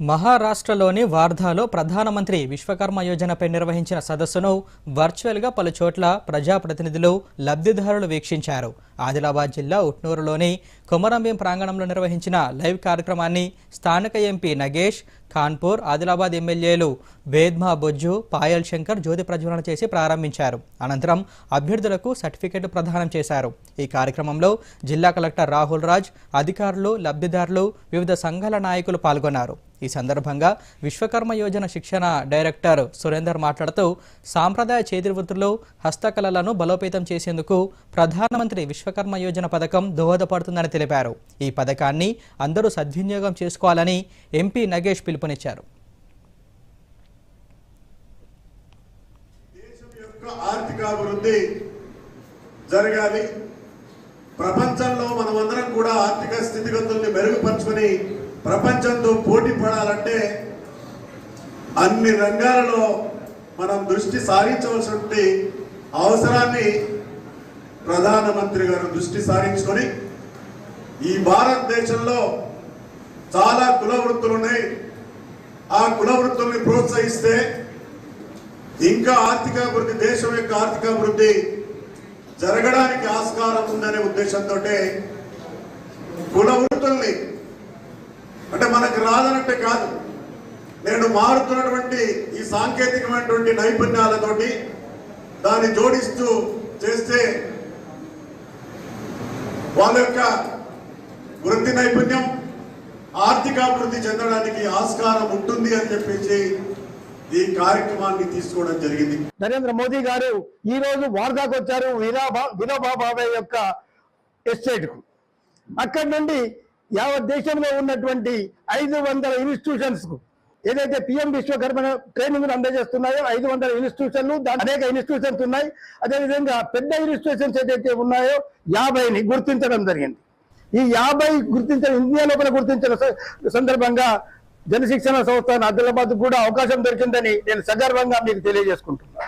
మహారాష్ట్రలోని వార్ధాలో ప్రధానమంత్రి విశ్వకర్మ యోజనపై నిర్వహించిన సదస్సును వర్చువల్గా పలు చోట్ల ప్రజాప్రతినిధులు లబ్ధిదారులు వీక్షించారు. ఆదిలాబాద్ జిల్లా ఉట్నూరులోని కొమరంభీం ప్రాంగణంలో నిర్వహించిన లైవ్ కార్యక్రమాన్ని స్థానిక ఎంపీ నగేష్ ఖాన్పూర్ ఆదిలాబాద్ ఎమ్మెల్యేలు వేద్మా బొజ్జు పాయల్ శంకర్ జ్యోతి ప్రజ్వలన చేసి ప్రారంభించారు. అనంతరం అభ్యర్థులకు సర్టిఫికెట్ ప్రదానం చేశారు. ఈ కార్యక్రమంలో జిల్లా కలెక్టర్ రాహుల్ రాజ్ అధికారులు లబ్ధిదారులు వివిధ సంఘాల నాయకులు పాల్గొన్నారు. ఈ సందర్భంగా విశ్వకర్మ యోజన శిక్షణ డైరెక్టర్ సురేందర్ మాట్లాడుతూ సాంప్రదాయ చేతివృత్తులు హస్తకళలను బలోపేతం చేసేందుకు ప్రధానమంత్రి విశ్వకర్మ యోజన పథకం దోహదపడుతుందని తెలిపారు. ఈ పథకాన్ని అందరూ సద్వినియోగం చేసుకోవాలని ఎంపీ నగేష్ పిలుపునిచ్చారు. ఆర్థికాభివృద్ధి జరగాలి. ప్రపంచంలో మనమందరం కూడా ఆర్థిక స్థితిగతుల్ని మెరుగుపరుచుకొని ప్రపంచంతో పోటీ పడాలంటే అన్ని రంగాలలో మనం దృష్టి సారించవలసినటువంటి అవసరాన్ని ప్రధానమంత్రి గారు దృష్టి సారించుకొని ఈ భారతదేశంలో చాలా కుల వృత్తులు ఉన్నాయి. ఆ కుల వృత్తుల్ని ప్రోత్సహిస్తే ఇంకా ఆర్థికాభివృద్ధి దేశం యొక్క ఆర్థికాభివృద్ధి జరగడానికి ఆస్కారం ఉందనే ఉద్దేశంతో కుల వృత్తుల్ని మనకు కాదు. నేను మారుతున్నటువంటి ఈ సాంకేతికమైనటువంటి నైపుణ్యాలతోటి దాన్ని జోడిస్తూ చేస్తే వాళ్ళ యొక్క వృత్తి నైపుణ్యం ఆర్థికాభివృద్ధి చెందడానికి ఆస్కారం ఉంటుంది అని చెప్పేసి ఈ కార్యక్రమాన్ని తీసుకోవడం జరిగింది. నరేంద్ర మోదీ గారు ఈ రోజు వార్దాకు వచ్చారు వినోబా వినోబా యొక్క ఎస్టేట్కు అక్కడి నుండి యావత్ దేశంలో ఉన్నటువంటి ఐదు వందల ఇన్స్టిట్యూషన్స్కు ఏదైతే పిఎం విశ్వకర్మ ట్రైనింగ్ అందజేస్తున్నాయో ఐదు వందల ఇన్స్టిట్యూషన్లు దాని అనేక ఇన్స్టిట్యూషన్స్ ఉన్నాయి. అదేవిధంగా పెద్ద ఇన్స్టిట్యూషన్స్ ఏదైతే ఉన్నాయో యాభైని గుర్తించడం జరిగింది. ఈ యాభై గుర్తించిన ఇండియా లోపల గుర్తించిన స- సందర్భంగా జనశిక్షణ సంస్థ ఆదిలాబాద్ కూడా అవకాశం దొరికిందని నేను సగర్వంగా మీకు తెలియజేసుకుంటున్నాను